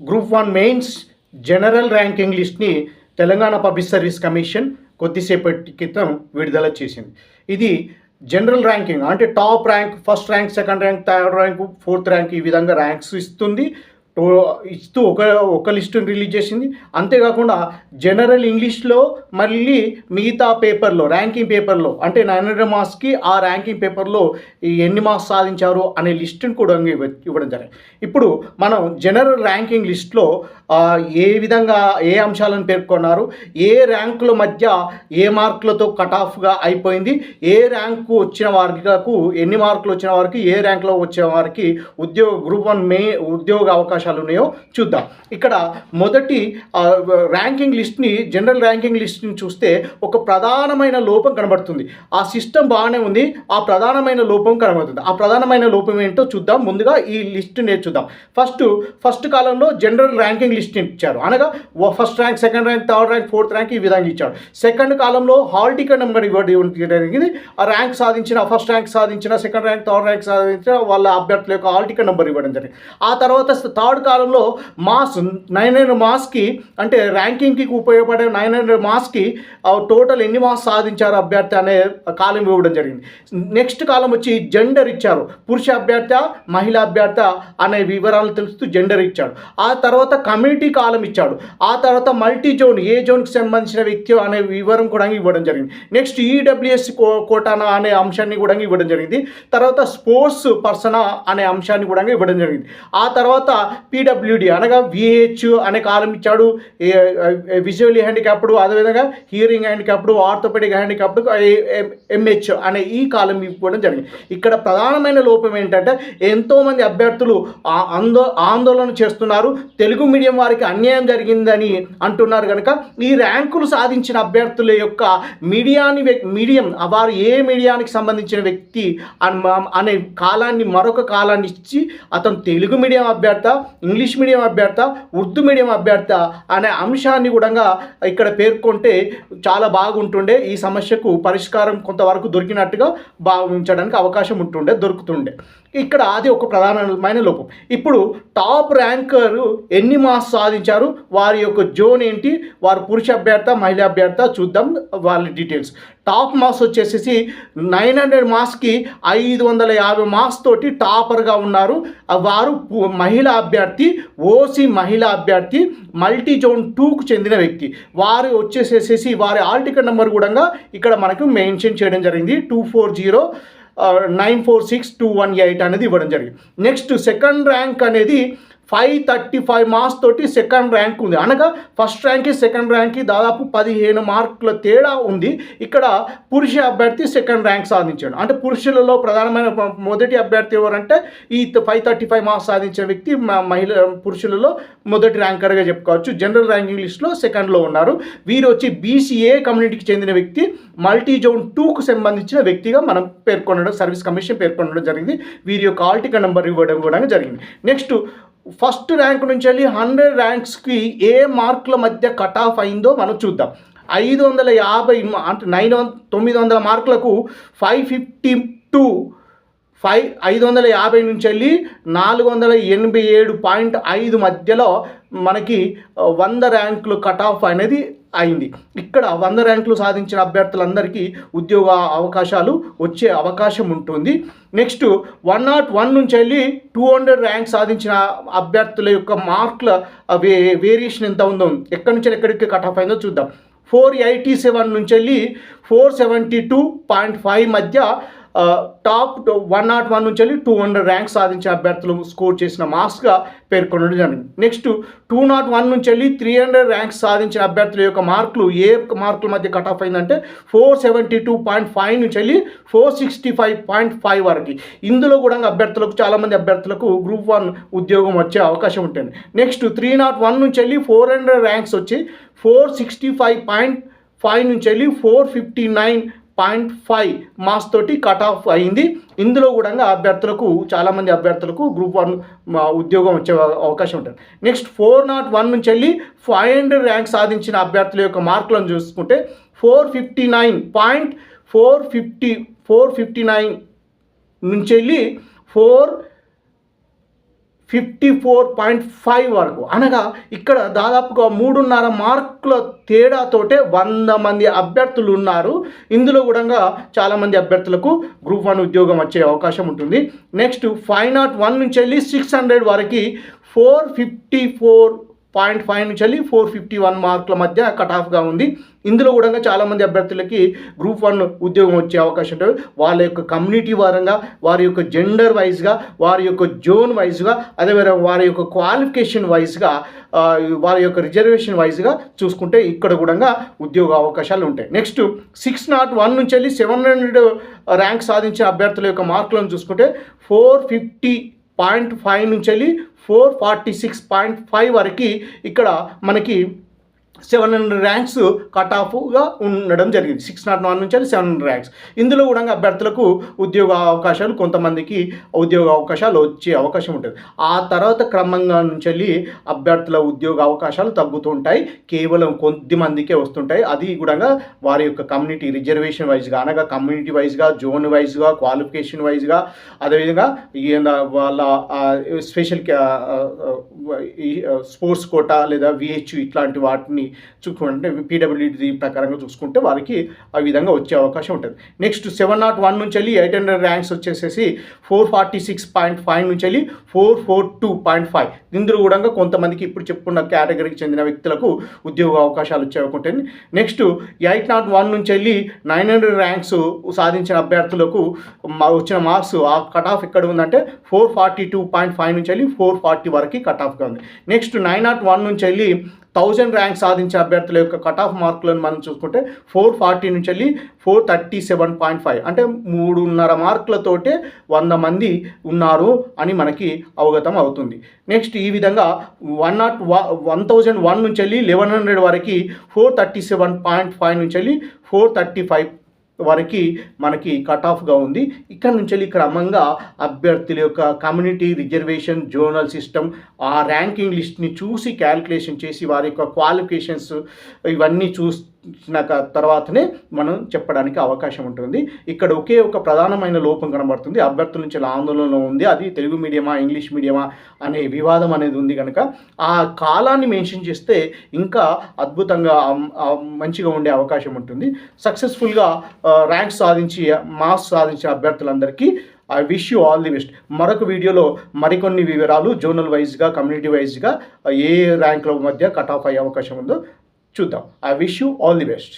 Group one mains general ranking లిస్ట్ని Telangana public service commission కొద్దిసేపటి క్రితం విడుదల చేసింది. ఇది జనరల్ ర్యాంకింగ్ అంటే top rank first rank second rank third rank fourth rank ఈ విధంగా ర్యాంక్స్ ఇస్తుంది. టో ఇస్తూ ఒక ఒక లిస్టుని రిలీజ్ చేసింది. అంతేకాకుండా జనరల్ ఇంగ్లీష్లో మళ్ళీ మిగతా పేపర్లో ర్యాంకింగ్ పేపర్లో అంటే నైన్ హండ్రెడ్ మార్క్స్కి ఆ ర్యాంకింగ్ పేపర్లో ఎన్ని మార్క్స్ సాధించారు అనే లిస్టుని కూడా ఇవ్వడం జరిగింది. ఇప్పుడు మనం జనరల్ ర్యాంకింగ్ లిస్ట్లో ఏ విధంగా ఏ అంశాలను పేర్కొన్నారు ఏ ర్యాంకుల మధ్య ఏ మార్కులతో కట్ ఆఫ్గా అయిపోయింది ఏ ర్యాంకు వచ్చిన వారికి ఎన్ని మార్కులు వచ్చిన వారికి ఏ ర్యాంక్లో వచ్చిన వారికి ఉద్యోగ గ్రూప్ వన్ మే ఉద్యోగ అవకాశం అవకాశాలు ఉన్నాయో చూద్దాం. ఇక్కడ మొదటి ర్యాంకింగ్ లిస్ట్ని జనరల్ ర్యాంకింగ్ లిస్ట్ని చూస్తే ఒక ప్రధానమైన లోపం కనబడుతుంది. ఆ సిస్టమ్ బాగానే ఉంది ఆ ప్రధానమైన లోపం కనబడుతుంది. ఆ ప్రధానమైన లోపం ఏంటో చూద్దాం. ముందుగా ఈ లిస్ట్ నేర్చుద్దాం ఫస్ట్ ఫస్ట్ కాలంలో జనరల్ ర్యాంకింగ్ లిస్ట్ ఇచ్చారు. అనగా first rank second rank third rank fourth rank ఈ విధంగా ఇచ్చాడు సెకండ్ కాలంలో హాల్ టికెట్ నెంబర్ ఇవ్వడం జరిగింది. ఆ ర్యాంక్ సాధించిన ఫస్ట్ ర్యాంక్ సాధించిన సెకండ్ ర్యాంక్ థర్డ్ ర్యాంక్ సాధించిన వాళ్ళ అభ్యర్థుల యొక్క హాల్ టికెట్ నెంబర్ ఇవ్వడం జరిగింది. ఆ తర్వాత థర్డ్ కాలంలో మాస్ నైన్ హండ్రెడ్ మాస్కి అంటే ర్యాంకింగ్కి ఉపయోగపడే నైన్ హండ్రెడ్ మాస్కి టోటల్ ఎన్ని మార్క్స్ సాధించారు అభ్యర్థి అనే కాలం ఇవ్వడం జరిగింది. నెక్స్ట్ కాలం వచ్చి జెండర్ ఇచ్చారు. పురుష అభ్యర్థి మహిళా అభ్యర్థి అనే వివరాలు తెలుస్తూ జెండర్ ఇచ్చాడు. ఆ తర్వాత కమ్యూనిటీ కాలం ఇచ్చాడు. ఆ తర్వాత మల్టీ జోన్ ఏ జోన్కి సంబంధించిన వ్యక్తి అనే వివరం కూడా ఇవ్వడం జరిగింది. నెక్స్ట్ ఈడబ్ల్యూఎస్ కో కోటానా అనే అంశాన్ని కూడా ఇవ్వడం జరిగింది. తర్వాత స్పోర్ట్స్ పర్సన్ అనే అంశాన్ని కూడా ఇవ్వడం జరిగింది. ఆ తర్వాత పీడబ్ల్యూడి అనగా విహెచ్ అనే కాలం ఇచ్చాడు. విజువల్ హ్యాండిక్యాప్డ్ అదేవిధంగా hearing handicapped orthopaedic handicapped MH అనే ఈ కాలం ఇవ్వడం జరిగింది. ఇక్కడ ప్రధానమైన లోపం ఏంటంటే ఎంతోమంది అభ్యర్థులు ఆ- ఆందో ఆందోళన చేస్తున్నారు. తెలుగు మీడియం వారికి అన్యాయం జరిగిందని అంటున్నారు కనుక ఈ ర్యాంకులు సాధించిన అభ్యర్థుల యొక్క మీడియాని మీడియం వారు ఏ మీడియానికి సంబంధించిన వ్యక్తి అనే కాలాన్ని మరొక కాలాన్ని ఇచ్చి అతను తెలుగు మీడియం అభ్యర్థ ఇంగ్లీష్ మీడియం అభ్యర్థ ఉర్దూ మీడియం అభ్యర్థ అనే అంశాన్ని కూడా ఇక్కడ పేర్కొంటే చాలా బాగుంటుండే. ఈ సమస్యకు పరిష్కారం కొంతవరకు దొరికినట్టుగా భావించడానికి అవకాశం ఉంటుండే దొరుకుతుండే. ఇక్కడ అది ఒక ప్రధానమైన లోపం. ఇప్పుడు టాప్ ర్యాంకర్ ఎన్ని మార్క్స్ సాధించారు? వారి యొక్క జోన్ ఏంటి? వారు పురుష అభ్యర్థ మహిళా అభ్యర్థ చూద్దాం వాళ్ళ డీటెయిల్స్. టాప్ మార్క్స్ వచ్చేసేసి నైన్ హండ్రెడ్ మార్క్స్కి ఐదు వందల యాభై మార్క్స్ తోటి టాపర్గా ఉన్నారు. వారు మహిళా అభ్యర్థి ఓసీ మహిళా అభ్యర్థి మల్టీ జోన్ టూకు చెందిన వ్యక్తి. వారు వచ్చేసేసేసి వారి ఆల్ టికెట్ నెంబర్ కూడా ఇక్కడ మనకు మెన్షన్ చేయడం జరిగింది. Two four zero nine four six two one eight అనేది ఇవ్వడం జరిగింది. నెక్స్ట్ సెకండ్ ర్యాంక్ అనేది ఫైవ్ థర్టీ ఫైవ్ మార్క్స్ తోటి సెకండ్ ర్యాంక్ ఉంది. అనగా ఫస్ట్ ర్యాంక్కి సెకండ్ ర్యాంక్కి దాదాపు పదిహేను మార్కుల తేడా ఉంది. ఇక్కడ పురుష అభ్యర్థి సెకండ్ ర్యాంక్ సాధించాడు. అంటే పురుషులలో ప్రధానమైన మొదటి అభ్యర్థి ఎవరంటే ఈ ఫైవ్ థర్టీ ఫైవ్ మార్క్స్ సాధించిన వ్యక్తి మహిళ పురుషులలో మొదటి ర్యాంకర్గా చెప్పుకోవచ్చు. జనరల్ ర్యాంకింగ్ లిస్ట్లో సెకండ్లో ఉన్నారు. వీరు వచ్చి బీసీఏ కమ్యూనిటీకి చెందిన వ్యక్తి మల్టీ జోన్ టూకు సంబంధించిన వ్యక్తిగా మనం పేర్కొనడం సర్వీస్ కమిషన్ పేర్కొనడం జరిగింది. వీరి యొక్క ఆల్ నెంబర్ ఇవ్వడం కూడా జరిగింది. నెక్స్ట్ ఫస్ట్ ర్యాంక్ నుంచి వెళ్ళి హండ్రెడ్ ర్యాంక్స్కి ఏ మార్కుల మధ్య కట్ ఆఫ్ అయిందో మనం చూద్దాం. ఐదు వందల యాభై అంటే నైన్ వం తొమ్మిది వందల మార్కులకు ఫైవ్ ఫిఫ్టీ టూ ఫైవ్ ఐదు వందల యాభై నుంచి వెళ్ళి నాలుగు వందల ఎనభై ఏడు పాయింట్ ఐదు మధ్యలో మనకి వంద ర్యాంకులు కట్ ఆఫ్ అనేది అయింది. ఇక్కడ వంద ర్యాంకులు సాధించిన అభ్యర్థులందరికీ ఉద్యోగ అవకాశాలు వచ్చే అవకాశం ఉంటుంది. నెక్స్ట్ వన్ నాట్ వన్ నుంచి వెళ్ళి టూ హండ్రెడ్ ర్యాంక్ సాధించిన అభ్యర్థుల యొక్క మార్కుల వే వేరియేషన్ ఎంత ఉందో ఎక్కడి నుంచి ఎక్కడికి కట్ ఆఫ్ అయిందో చూద్దాం. ఫోర్ ఎయిటీ సెవెన్ నుంచి వెళ్ళి four seventy two point five మధ్య టాప్ వన్ నాట్ వన్ నుంచి వెళ్ళి టూ హండ్రెడ్ ర్యాంక్ సాధించిన అభ్యర్థులు స్కోర్ చేసిన మార్క్స్గా పేర్కొనడం జరిగింది. నెక్స్ట్ టూ నాట్ వన్ నుంచి వెళ్ళి త్రీ హండ్రెడ్ ర్యాంక్స్ సాధించిన అభ్యర్థుల యొక్క మార్కులు ఏ మార్కుల మధ్య కట్ ఆఫ్ అయిందంటే four seventy two point five నుంచి వెళ్ళి four sixty five point five వరకు. ఇందులో కూడా అభ్యర్థులకు చాలామంది అభ్యర్థులకు గ్రూప్ వన్ ఉద్యోగం వచ్చే అవకాశం ఉంటుంది. నెక్స్ట్ త్రీ నాట్ వన్ నుంచి వెళ్ళి ఫోర్ హండ్రెడ్ ర్యాంక్స్ వచ్చి four sixty five point five నుంచి వెళ్ళి four fifty nine point five marks తోటి కట్ ఆఫ్ అయింది. ఇందులో కూడా అభ్యర్థులకు చాలామంది అభ్యర్థులకు గ్రూప్ వన్ ఉద్యోగం వచ్చే అవకాశం ఉంటుంది. నెక్స్ట్ ఫోర్ నాట్ వన్ నుంచి వెళ్ళి ఫైవ్ హండ్రెడ్ ర్యాంక్ సాధించిన అభ్యర్థుల యొక్క మార్కులను చూసుకుంటే four fifty nine point four fifty four fifty nine నుంచి వెళ్ళి four fifty four point five వరకు. అనగా ఇక్కడ దాదాపుగా మూడున్నర మార్కుల తేడాతోటే వంద మంది అభ్యర్థులు ఉన్నారు. ఇందులో కూడా చాలామంది అభ్యర్థులకు గ్రూప్ వన్ ఉద్యోగం వచ్చే అవకాశం ఉంటుంది. నెక్స్ట్ ఫైవ్ నాట్ వన్ నుంచి వెళ్ళి సిక్స్ హండ్రెడ్ వరకు four fifty four point five నుంచి వెళ్ళి ఫోర్ ఫిఫ్టీ వన్ మార్కుల మధ్య కట్ ఆఫ్గా ఉంది. ఇందులో కూడా చాలామంది అభ్యర్థులకి గ్రూప్ వన్ ఉద్యోగం వచ్చే అవకాశం ఉంటుంది. వాళ్ళ యొక్క కమ్యూనిటీ వారంగా వారి యొక్క జెండర్ వైజ్గా వారి యొక్క జోన్ వైజ్గా అదేవిధంగా వారి యొక్క క్వాలిఫికేషన్ వైజ్గా వారి యొక్క రిజర్వేషన్ వైజ్గా చూసుకుంటే ఇక్కడ కూడా ఉద్యోగ అవకాశాలు ఉంటాయి. నెక్స్ట్ సిక్స్ నాట్ వన్ నుంచి వెళ్ళి సెవెన్ హండ్రెడ్ ర్యాంక్ సాధించిన అభ్యర్థుల యొక్క మార్కులను చూసుకుంటే ఫోర్ ఫిఫ్టీ పాయింట్ ఫైవ్ నుంచి వెళ్ళి four forty six point five వరకు ఇక్కడ మనకి సెవెన్ హండ్రెడ్ ర్యాంక్స్ కట్ ఆఫ్గా ఉండడం జరిగింది. సిక్స్ నాట్ వన్ నుంచి సెవెన్ హండ్రెడ్ ర్యాంక్స్ ఇందులో కూడా అభ్యర్థులకు ఉద్యోగ అవకాశాలు కొంతమందికి ఉద్యోగ అవకాశాలు వచ్చే అవకాశం ఉంటుంది. ఆ తర్వాత క్రమంగా నుంచి వెళ్ళి అభ్యర్థుల ఉద్యోగ అవకాశాలు తగ్గుతుంటాయి కేవలం కొద్ది మందికే వస్తుంటాయి. అది కూడా వారి యొక్క కమ్యూనిటీ రిజర్వేషన్ వైజ్గా అనగా కమ్యూనిటీ వైజ్గా జోన్ వైజ్గా క్వాలిఫికేషన్ వైజ్గా అదేవిధంగా వాళ్ళ స్పెషల్ స్పోర్ట్స్ కోటా లేదా విహెచ్ ఇట్లాంటి వాటిని చూసుకుంటే పీడబ్ల్యూడి ప్రకారంగా చూసుకుంటే వారికి ఆ విధంగా వచ్చే అవకాశం ఉంటుంది. నెక్స్ట్ సెవెన్ నాట్ వన్ నుంచి వెళ్ళి ఎయిట్ హండ్రెడ్ ర్యాంక్స్ వచ్చేసేసి four forty six point five నుంచి వెళ్ళి four four two point five ఇందులో కూడా కొంతమందికి ఇప్పుడు చెప్పుకున్న కేటగిరీకి చెందిన వ్యక్తులకు ఉద్యోగ అవకాశాలు వచ్చే ఉంటుంది నెక్స్ట్ ఎయిట్ నాట్ వన్ నుంచి వెళ్ళి నైన్ హండ్రెడ్ ర్యాంక్స్ సాధించిన అభ్యర్థులకు వచ్చిన మార్క్స్ ఆ కట్ ఆఫ్ ఎక్కడ ఉందంటే four forty two point five నుంచి వెళ్ళి ఫోర్ ఫార్టీ వరకు కట్ ఆఫ్గా ఉంది. నెక్స్ట్ నైన్ నాట్ వన్ నుంచి వెళ్ళి థౌజండ్ ర్యాంక్ సాధించే అభ్యర్థుల యొక్క కట్ ఆఫ్ మార్కులను మనం చూసుకుంటే ఫోర్ ఫార్టీ నుంచి వెళ్ళి four thirty seven point five. అంటే మూడున్నర మార్కులతోటే వంద మంది ఉన్నారు అని మనకి అవగతం అవుతుంది. నెక్స్ట్ ఈ విధంగా one nought one thousand one నుంచి వెళ్ళి లెవెన్ హండ్రెడ్ వరకు four thirty seven point five నుంచి వెళ్ళి ఫోర్ థర్టీ ఫైవ్ వారికి మనకి కట్ ఆఫ్గా ఉంది. ఇక్కడ నుంచి వెళ్ళి క్రమంగా అభ్యర్థుల యొక్క కమ్యూనిటీ రిజర్వేషన్ జోనల్ సిస్టమ్ ఆ ర్యాంకింగ్ లిస్ట్ని చూసి క్యాలిక్యులేషన్ చేసి వారి యొక్క క్వాలిఫికేషన్స్ ఇవన్నీ చూసిన తర్వాతనే మనం చెప్పడానికి అవకాశం ఉంటుంది. ఇక్కడ ఒకే ఒక ప్రధానమైన లోపం కనబడుతుంది. అభ్యర్థుల నుంచి ఆందోళనలో ఉంది? అది తెలుగు మీడియమా ఇంగ్లీష్ మీడియమా అనే వివాదం అనేది ఉంది కనుక ఆ కాలాన్ని మెన్షన్ చేస్తే ఇంకా అద్భుతంగా మంచిగా ఉండే అవకాశం ఉంటుంది. సక్సెస్ఫుల్గా ర్యాంక్స్ సాధించి మార్క్స్ సాధించిన అభ్యర్థులందరికీ I wish you all the best. మరొక వీడియోలో మరికొన్ని వివరాలు జోనల్ వైజ్గా కమ్యూనిటీ వైజ్గా ఏ ర్యాంకుల మధ్య కట్ ఆఫ్ అయ్యే అవకాశం ఉందో చూద్దాం. I wish you all the best